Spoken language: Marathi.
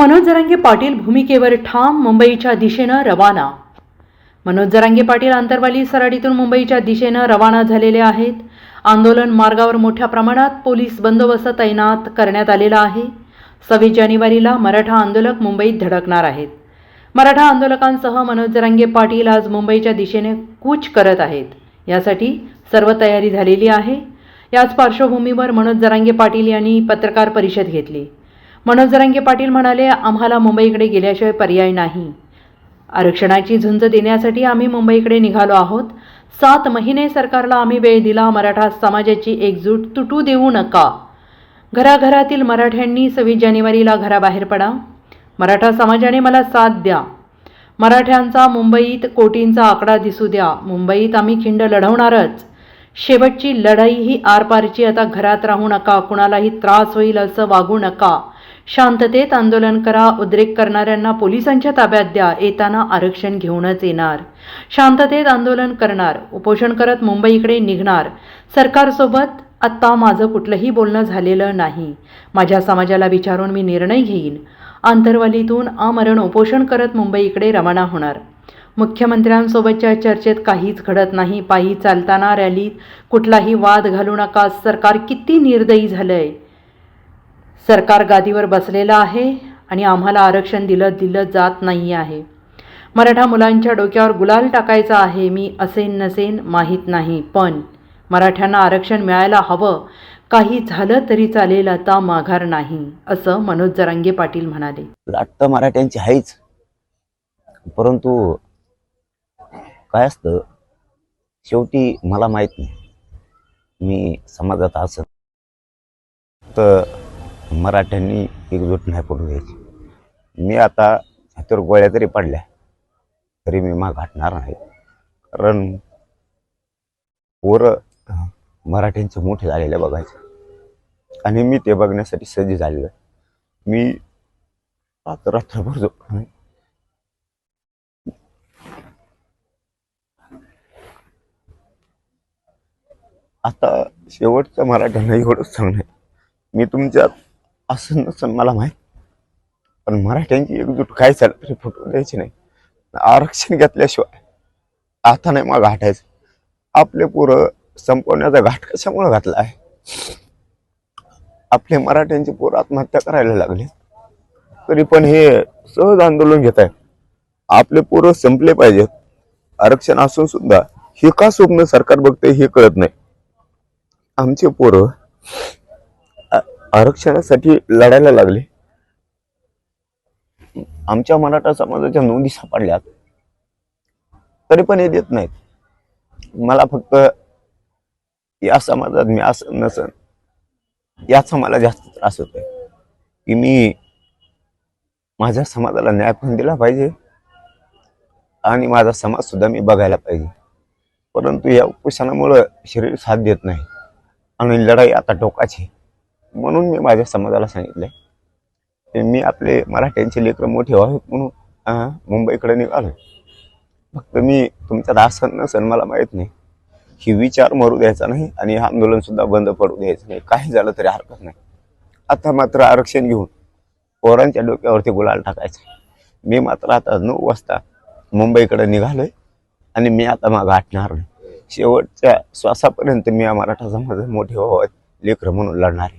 मनोज जरांगे पाटील भूमिकेवर ठाम मुंबईच्या दिशेनं रवाना. मनोज जरांगे पाटील आंतरवाली सराडीतून मुंबईच्या दिशेनं रवाना झालेले आहेत. आंदोलन मार्गावर मोठ्या प्रमाणात पोलीस बंदोबस्त तैनात करण्यात आलेला आहे. सव्वीस जानेवारीला मराठा आंदोलक मुंबईत धडकणार आहेत. मराठा आंदोलकांसह मनोज जरांगे पाटील आज मुंबईच्या दिशेने कूच करत आहेत. यासाठी सर्व तयारी झालेली आहे. याच पार्श्वभूमीवर मनोज जरांगे पाटील यांनी पत्रकार परिषद घेतली. मनोज जरांगे पाटील म्हणाले आम्हाला मुंबईकडे गेल्याशिवाय पर्याय नाही. आरक्षणाची झुंज देण्यासाठी आम्ही मुंबईकडे निघालो आहोत. सात महिने सरकारला आम्ही वेळ दिला मराठा समाजाची एकजूट तुटू देऊ नका. घराघरातील मराठ्यांनी सव्वीस जानेवारीला घराबाहेर पडा. मराठा समाजाने मला साथ द्या. मराठ्यांचा मुंबईत कोटींचा आकडा दिसू द्या. मुंबईत आम्ही खिंड लढवणारच. शेवटची लढाई ही आरपारची. आता घरात राहू नका. कुणालाही त्रास होईल असं वागू नका. शांततेत आंदोलन करा उद्रेक करणाऱ्यांना पोलिसांच्या ताब्यात द्या येताना आरक्षण घेऊनच येणार. शांततेत आंदोलन करणार उपोषण करत मुंबईकडे निघणार. सरकारसोबत आत्ता माझं कुठलंही बोलणं झालेलं नाही. माझ्या समाजाला विचारून मी निर्णय घेईन. आंतरवालीतून आमरण उपोषण करत मुंबईकडे रवाना होणार. मुख्यमंत्र्यांसोबतच्या चर्चेत काहीच घडत नाही. पायी चालताना रॅलीत कुठलाही वाद घालू नका. सरकार किती निर्दयी झालंय. सरकार गादीवर बसलेलं आहे आणि आम्हाला आरक्षण दिलं दिलं जात नाही आहे. मराठा मुलांच्या डोक्यावर गुलाल टाकायचा आहे मी असेन नसेन माहीत नाही. पण मराठ्यांना आरक्षण मिळायला हवं. काही झालं तरी चालेल आता माघार नाही असं मनोज जरांगे पाटील म्हणाले. लाट तर मराठ्यांची आहेच परंतु काय असतं शेवटी मला माहीत नाही. मी समाजात असत तर मराठ्यांनी एकजूट नाही पडू द्यायची. मी आता हातावर गोळ्या तरी पडल्या तरी मी माग घाटणार नाही. कारण पोरं मराठ्यांचं मोठे झालेलं बघायचं. आणि मी ते बघण्यासाठी सज्ज झालेलं आहे. मी पाच रात्रभर जो नाही. आता शेवटचं मराठ्यांना एवढंच सांगणं मी तुमच्या असं नसन मला माहीत. पण मराठ्यांची एकजूट काय झालं तरी फुटू द्यायची नाही. आरक्षण घेतल्याशिवाय आता नाही मग घाटायचं आपले पोरं संपवण्याचा घाट कशामुळे घातला आहे? आपले मराठ्यांचे पोरं आत्महत्या करायला लागले. तरी पण हे सहज आंदोलन घेत आहे आपले पोरं संपले पाहिजेत. आरक्षण असून सुद्धा हे का स्वप्न सरकार बघते हे कळत नाही. आमचे पोरं आरक्षणासाठी लढायला लागले. आमच्या मराठा समाजाच्या नोंदी सापडल्यात. तरी पण हे देत नाहीत. मला फक्त या समाजात मी असं नसन याचा मला जास्त त्रास होतोय. की मी माझ्या समाजाला न्याय पण दिला पाहिजे आणि माझा समाज सुद्धा मी बघायला पाहिजे. परंतु या उपोषणामुळं शरीर साथ देत नाही आणि लढाई आता टोकाची म्हणून मी माझ्या समाजाला सांगितलं की मी आपले मराठ्यांचे लेकरं मोठे व्हावेत म्हणून मुंबईकडे निघालोय. फक्त मी तुमच्यात आसन नसन मला माहीत नाही. ही विचार मरू द्यायचा नाही आणि हे आंदोलन सुद्धा बंद पडू द्यायचं नाही. काही झालं तरी हरकत नाही. आता मात्र आरक्षण घेऊन पोरांच्या डोक्यावरती गुलाल टाकायचं मी मात्र आता नऊ वाजता मुंबईकडे निघालोय आणि मी आता मागं हटणार नाही. शेवटच्या श्वासापर्यंत मी या मराठा समाजात मोठे व्हावं लेकरं म्हणून लढणार. आहे